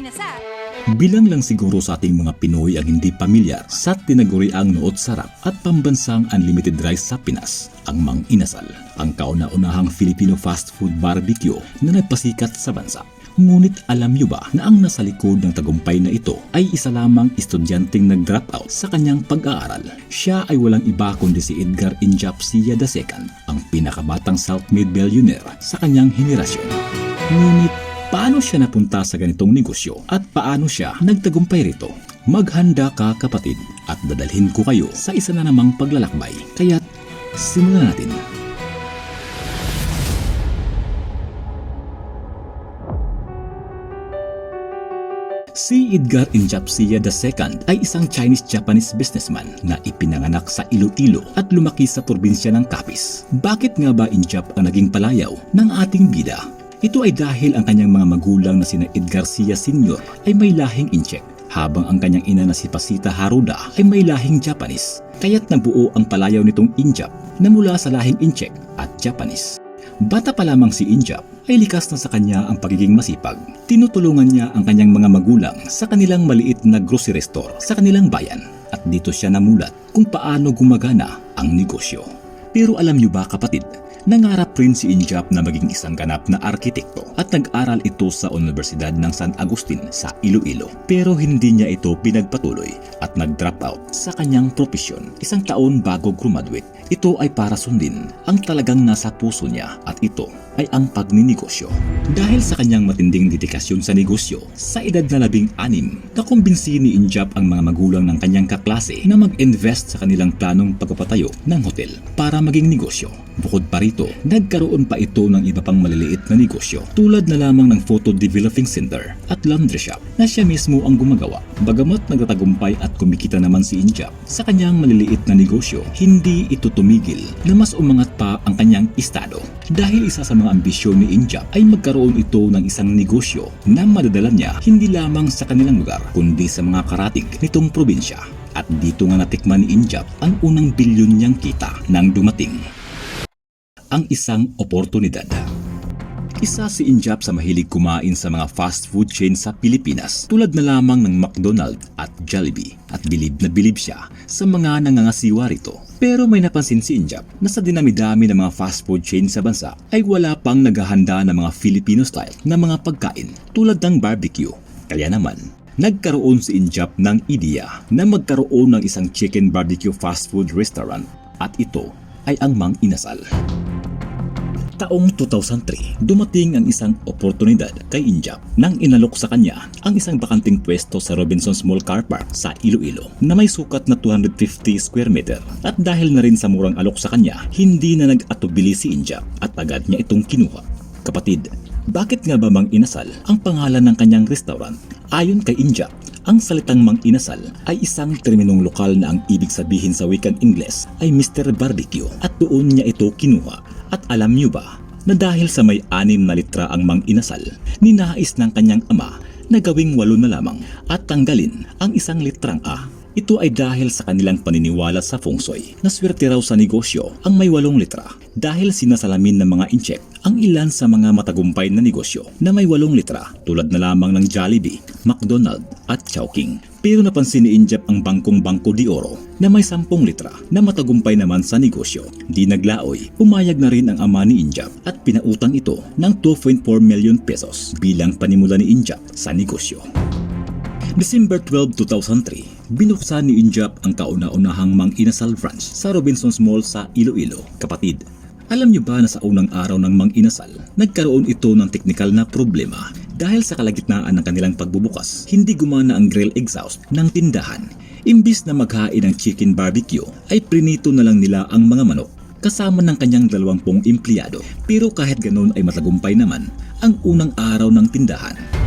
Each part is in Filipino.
inasal. Bilang lang siguro sa ating mga Pinoy ang hindi pamilyar sa tinaguriang noot sarap at pambansang unlimited rice sa Pinas, ang Mang Inasal, ang kauna-unahang Filipino fast food barbecue na nagpasikat sa bansa. Ngunit alam niyo ba na ang nasa likod ng tagumpay na ito ay isa lamang estudyanteng nag-drop out sa kanyang pag-aaral. Siya ay walang iba kundi si Edgar Injapsia II, ang pinakabatang self-made billionaire sa kanyang henerasyon. Ngunit paano siya napunta sa ganitong negosyo at paano siya nagtagumpay rito? Maghanda ka kapatid at dadalhin ko kayo sa isa na namang paglalakbay. Kaya't simulan natin. Si Edgar Injapsia II ay isang Chinese-Japanese businessman na ipinanganak sa Iloilo at lumaki sa probinsya ng Capiz. Bakit nga ba Injap ang naging palayaw ng ating bida? Ito ay dahil ang kanyang mga magulang na sina Edgar Sia Sr. ay may lahing Incheck habang ang kanyang ina na si Pasita Haruda ay may lahing Japanese. Kaya't nabuo ang palayaw nitong Injap na mula sa lahing Incheck at Japanese. Bata pa lamang si Injap ay likas na sa kanya ang pagiging masipag. Tinutulungan niya ang kanyang mga magulang sa kanilang maliit na grocery store sa kanilang bayan at dito siya namulat kung paano gumagana ang negosyo. Pero alam niyo ba kapatid, nangarap rin si Injap na maging isang ganap na arkitekto at nag-aral ito sa Universidad ng San Agustin sa Iloilo. Pero hindi niya ito pinagpatuloy at nag-drop out sa kanyang profesyon isang taon bago graduate. Ito ay para sundin ang talagang nasa puso niya at ito ay ang pagninegosyo. Dahil sa kanyang matinding dedikasyon sa negosyo, sa edad na labing anim, nakumbinsi ni Injap ang mga magulang ng kanyang kaklase na mag-invest sa kanilang planong pagpapatayo ng hotel para maging negosyo. Bukod pa rito, nagkaroon pa ito ng iba pang maliliit na negosyo tulad na lamang ng photo developing center at laundry shop na siya mismo ang gumagawa. Bagamat nagtatagumpay at kumikita naman si Injap sa kanyang maliliit na negosyo, hindi ito tumigil na mas umangat pa ang kanyang estado. Dahil isa sa mga ambisyon ni Injap ay magkaroon ito ng isang negosyo na madadala niya hindi lamang sa kanilang lugar kundi sa mga karatig nitong probinsya. At dito nga natikman ni Injap ang unang bilyon niyang kita nang dumating ang isang oportunidad. Isa si Injap sa mahilig kumain sa mga fast food chain sa Pilipinas tulad na lamang ng McDonald at Jollibee at bilib na bilib siya sa mga nangangasiwa rito. Pero may napansin si Injap na sa dinami-dami ng mga fast food chain sa bansa ay wala pang naghahanda ng mga Filipino style na mga pagkain tulad ng barbecue. Kaya naman, nagkaroon si Injap ng ideya na magkaroon ng isang chicken barbecue fast food restaurant at ito ay ang Mang Inasal. Taong 2003, dumating ang isang oportunidad kay Injap nang inalok sa kanya ang isang bakanting pwesto sa Robinson's Mall Car Park sa Iloilo na may sukat na 250 square meter. At dahil na rin sa murang alok sa kanya, hindi na nag-atubili si Injap at agad niya itong kinuha. Kapatid, bakit nga ba Mang Inasal ang pangalan ng kanyang restaurant? Ayon kay Injap, ang salitang Mang Inasal ay isang terminong lokal na ang ibig sabihin sa wikang Ingles ay Mr. Barbecue at doon niya ito kinuha. At alam niyo ba na dahil sa may anim na litra ang Mang Inasal, ninais ng kanyang ama na gawing walo na lamang at tanggalin ang isang litrang A. Ito ay dahil sa kanilang paniniwala sa feng shui na swerte raw sa negosyo ang may walong litra dahil sinasalamin ng mga incheck ang ilan sa mga matagumpay na negosyo na may walong litra tulad na lamang ng Jollibee, McDonald at Chowking. Pero napansin ni Injap ang bangkong Bangko de Oro na may 10 litra na matagumpay naman sa negosyo. Di naglaoy, pumayag na rin ang ama ni Injap at pinautang ito ng 2.4 million pesos bilang panimula ni Injap sa negosyo. December 12, 2003, binuksan ni Injap ang kauna-unahang Mang Inasal branch sa Robinson's Mall sa Iloilo. Kapatid, alam niyo ba na sa unang araw ng Mang Inasal, nagkaroon ito ng teknikal na problema dahil sa kalagitnaan ng kanilang pagbubukas, hindi gumana ang grill exhaust ng tindahan. Imbis na maghain ng chicken barbecue, ay prinito na lang nila ang mga manok kasama ng kanyang dalawampung empleyado. Pero kahit ganoon ay matagumpay naman ang unang araw ng tindahan.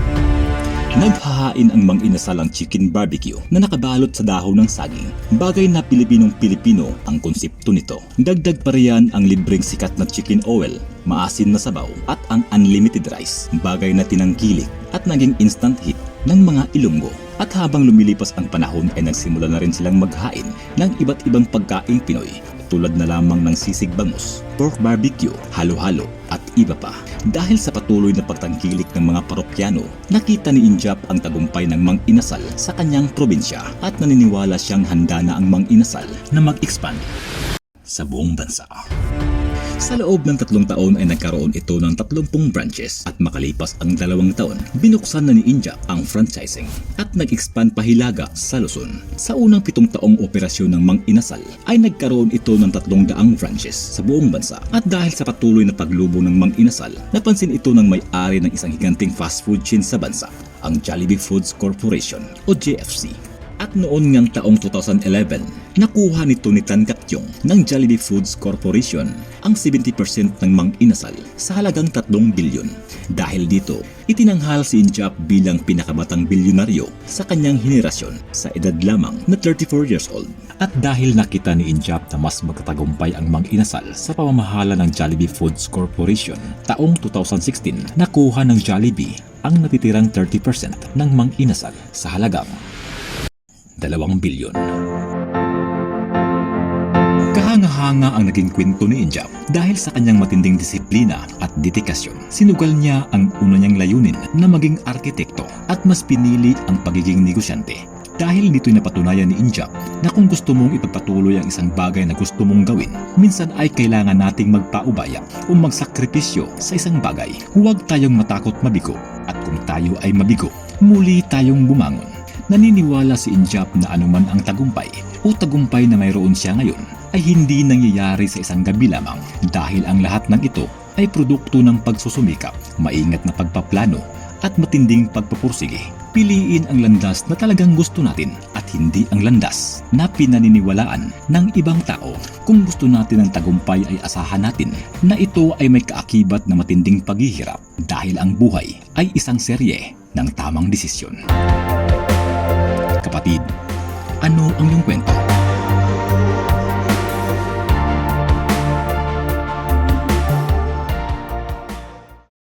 Naghahain ang Mang Inasal ang chicken barbecue na nakabalot sa dahon ng saging. Bagay na Pilipinong-Pilipino ang konsepto nito. Dagdag pa riyan ang libreng sikat na chicken oil, maasin na sabaw at ang unlimited rice. Bagay na tinangkilik at naging instant hit ng mga Ilonggo. At habang lumilipas ang panahon ay nagsimula na rin silang maghain ng iba't ibang pagkaing Pinoy tulad na lamang ng sisig bangus, pork barbecue, halo-halo at iba pa. Dahil sa patuloy na pagtangkilik ng mga parokyano, nakita ni Injap ang tagumpay ng Mang Inasal sa kanyang probinsya at naniniwala siyang handa na ang Mang Inasal na mag-expand sa buong bansa. Sa loob ng tatlong taon ay nagkaroon ito ng 30 branches at makalipas ang dalawang taon, binuksan na ni Injap ang franchising at nag-expand pahilaga sa Luzon. Sa unang pitong taong operasyon ng Mang Inasal ay nagkaroon ito ng tatlong daang branches sa buong bansa at dahil sa patuloy na paglubo ng Mang Inasal, napansin ito ng may-ari ng isang higanting fast food chain sa bansa, ang Jollibee Foods Corporation o JFC. At noon ngang taong 2011, nakuha nito ni Tan Katyong ng Jollibee Foods Corporation ang 70% ng Mang Inasal sa halagang 3 bilyon. Dahil dito, itinanghal si Injap bilang pinakabatang bilyonaryo sa kanyang henerasyon sa edad lamang na 34 years old. At dahil nakita ni Injap na mas magtatagumpay ang Mang Inasal sa pamamahala ng Jollibee Foods Corporation, taong 2016, nakuha ng Jollibee ang natitirang 30% ng Mang Inasal sa halagang 2 bilyon. Kahanga-hanga ang naging kwento ni Injap dahil sa kanyang matinding disiplina at dedikasyon. Sinugal niya ang una niyang layunin na maging arkitekto at mas pinili ang pagiging negosyante. Dahil dito'y napatunayan ni Injap na kung gusto mong ipagpatuloy ang isang bagay na gusto mong gawin, minsan ay kailangan nating magpaubaya o magsakripisyo sa isang bagay. Huwag tayong matakot mabigo at kung tayo ay mabigo, muli tayong bumangon. Naniniwala si Injap na anuman ang tagumpay o tagumpay na mayroon siya ngayon ay hindi nangyayari sa isang gabi lamang dahil ang lahat ng ito ay produkto ng pagsusumikap, maingat na pagpaplano at matinding pagpapursige. Piliin ang landas na talagang gusto natin at hindi ang landas na pinaniniwalaan ng ibang tao. Kung gusto natin ng tagumpay ay asahan natin na ito ay may kaakibat na matinding paghihirap dahil ang buhay ay isang serye ng tamang desisyon. Kapatid, ano ang iyong kwento?